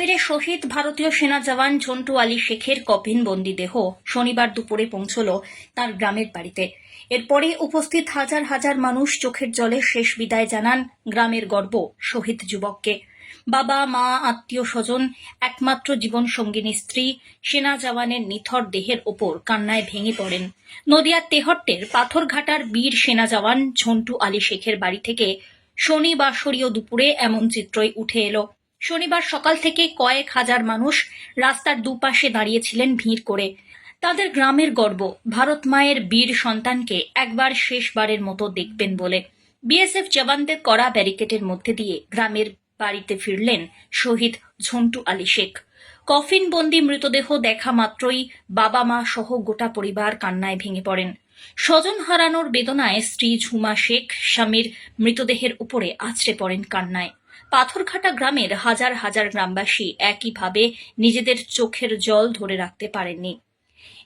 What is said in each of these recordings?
কাশ্মীরে শহীদ ভারতীয় সেনা জওয়ান ঝন্টু আলী শেখের কফিনবন্দি দেহ শনিবার দুপুরে পৌঁছল তার গ্রামের বাড়িতে। এরপরে উপস্থিত হাজার হাজার মানুষ চোখের জলে শেষ বিদায় জানান গ্রামের গর্ব শহীদ যুবককে। বাবা, মা, আত্মীয় স্বজন, একমাত্র জীবন সঙ্গিনী স্ত্রী, সেনা জওয়ানের নিথর দেহের ওপর কান্নায় ভেঙে পড়েন। নদিয়ার তেহট্টের পাথরঘাটার বীর সেনা জওয়ান ঝন্টু আলী শেখের বাড়ি থেকে শনিবাসরীয় দুপুরে এমন চিত্রই উঠে এলো। শনিবার সকাল থেকে কয়েক হাজার মানুষ রাস্তার দুপাশে দাঁড়িয়েছিলেন ভিড় করে। তাদের গ্রামের গর্ব, ভারত মায়ের বীর সন্তানকে একবার শেষবারের মতো দেখবেন বলে। বিএসএফ জওয়ানদের করা ব্যারিকেডের মধ্যে দিয়ে গ্রামের বাড়িতে ফিরলেন শহীদ ঝন্টু আলী শেখ। কফিনবন্দি মৃতদেহ দেখা মাত্রই বাবা মা সহ গোটা পরিবার কান্নায় ভেঙে পড়েন। স্বজন হারানোর বেদনায় স্ত্রী ঝুমা শেখ স্বামীর মৃতদেহের উপরে আছড়ে পড়েন কান্নায়। পাথরঘাটা গ্রামের হাজার হাজার গ্রামবাসী একইভাবে নিজেদের চোখের জল ধরে রাখতে পারেননি।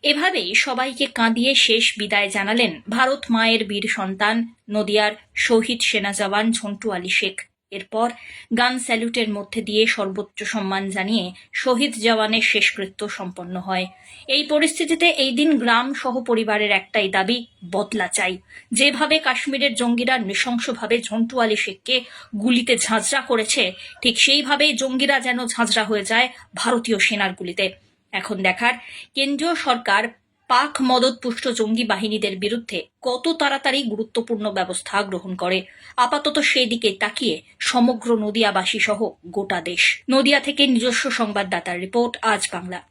এভাবেই সবাইকে কাঁদিয়ে শেষ বিদায় জানালেন ভারত মায়ের বীর সন্তান নদিয়ার শহীদ সেনা জওয়ান ঝন্টু আলী শেখ। এরপর গান স্যালুটের মধ্যে দিয়ে সর্বোচ্চ সম্মান জানিয়ে শহীদ জওয়ানের শেষকৃত্য সম্পন্ন হয়। এই পরিস্থিতিতে এই দিন গ্রাম সহ পরিবারের একটাই দাবি, বদলা চাই। যেভাবে কাশ্মীরের জঙ্গিরা নৃশংসভাবে ঝন্টু আলী শেখকে গুলিতে ঝাঁঝরা করেছে, ঠিক সেইভাবেই জঙ্গিরা যেন ঝাঁঝরা হয়ে যায় ভারতীয় সেনার গুলিতে। এখন দেখার কেন্দ্রীয় সরকার পাক মদতপুষ্ট জঙ্গি বাহিনীদের বিরুদ্ধে কত তাড়াতাড়ি গুরুত্বপূর্ণ ব্যবস্থা গ্রহণ করে। আপাতত সেদিকে তাকিয়ে সমগ্র নদিয়াবাসী সহ গোটা দেশ। নদিয়া থেকে নিজস্ব সংবাদদাতার রিপোর্ট, আজ বাংলা।